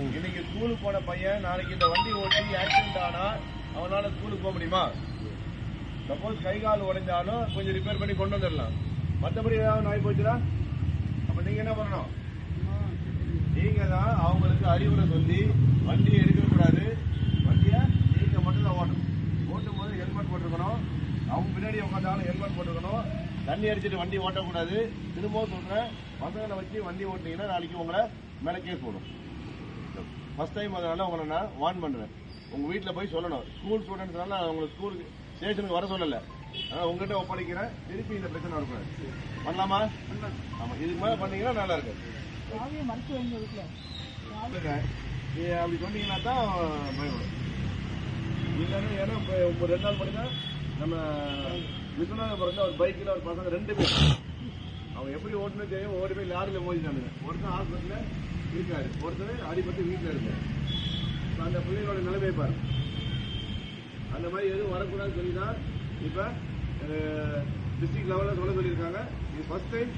இன்னைக்கு ஸ்கூலுக்கு போன பையன் நாளைக்கு இந்த வண்டி ஓட்டி ஆக்சிடென்ட் ஆனா அவனால ஸ்கூலுக்கு போக முடியுமா? சப்போஸ் கை கால் உடைஞ்சாலும் கொஞ்சம் ரிப்பேர் பண்ணி கொண்டு வந்துடலாம். மற்றபடி ஏதாவது நாய் போச்சுன்னா? அப்ப நீங்க என்ன பண்ணணும்? நீங்க தான் அவங்களுக்கு அறிவுரை சொல்லி வண்டியை எடுக்கக்கூடாது வண்டியை நீங்க மட்டும் தான் ஓட்டணும். ஓட்டும் போது ஹெல்மெட் போட்டுருக்கணும். அவங்க பின்னாடி உட்காந்தாலும் ஹெல்மெட் போட்டுக்கணும் தண்ணி அடிச்சுட்டு வண்டி ஓட்டக்கூடாது. திரும்பவும் சொல்றேன் பசங்களை வச்சு வண்டி ஓட்டினீங்கன்னா நாளைக்கு உங்களை மேலே கேஸ் போடும். ஃபர்ஸ்ட் டைம் அதனால உங்களை நான் வார்ன் பண்றேன். உங்க வீட்ல போய் சொல்லணும். ஸ்கூல் ஸ்டூடெண்ட்ஸ்னால நான் உங்களை ஸ்கூலுக்கு ஸ்டேஷனுக்கு வர சொல்லல. அதனால உங்ககிட்ட ஒப்படைக்கிறேன். திருப்பி இந்த பிரச்சனை வரக்கூடாது. பண்ணலாமா? ஆமா இதுக்கு மேல பண்ணீங்கன்னா நல்லா இருக்கு அப்படி சொன்னீங்கன்னா தான் பயப்படும் இல்லைன்னா ஏன்னா இப்போ ரெண்டு நாள் படினா நம்ம விஸ்வநாதபுரம் வந்து அவர் பைக்கில் ஒரு பசங்க ரெண்டு பேர். அவன் எப்படி ஓட்டுனே தெரியும் ஓடி போய் லாரியில் மோதிட்டானுங்க. ஒருத்தன் ஹாஸ்பிட்டலில் இருக்காரு. ஒருத்தர் அடிபட்டு வீட்டில் இருக்காரு. இப்ப அந்த பிள்ளைகளோட நிலைமை பாரு அந்த மாதிரி எதுவும் வரக்கூடாதுன்னு சொல்லி தான் இப்போ டிஸ்ட்ரிக்ட் லெவலில் சொல்ல சொல்லியிருக்காங்க. இது ஃபர்ஸ்ட் டைம்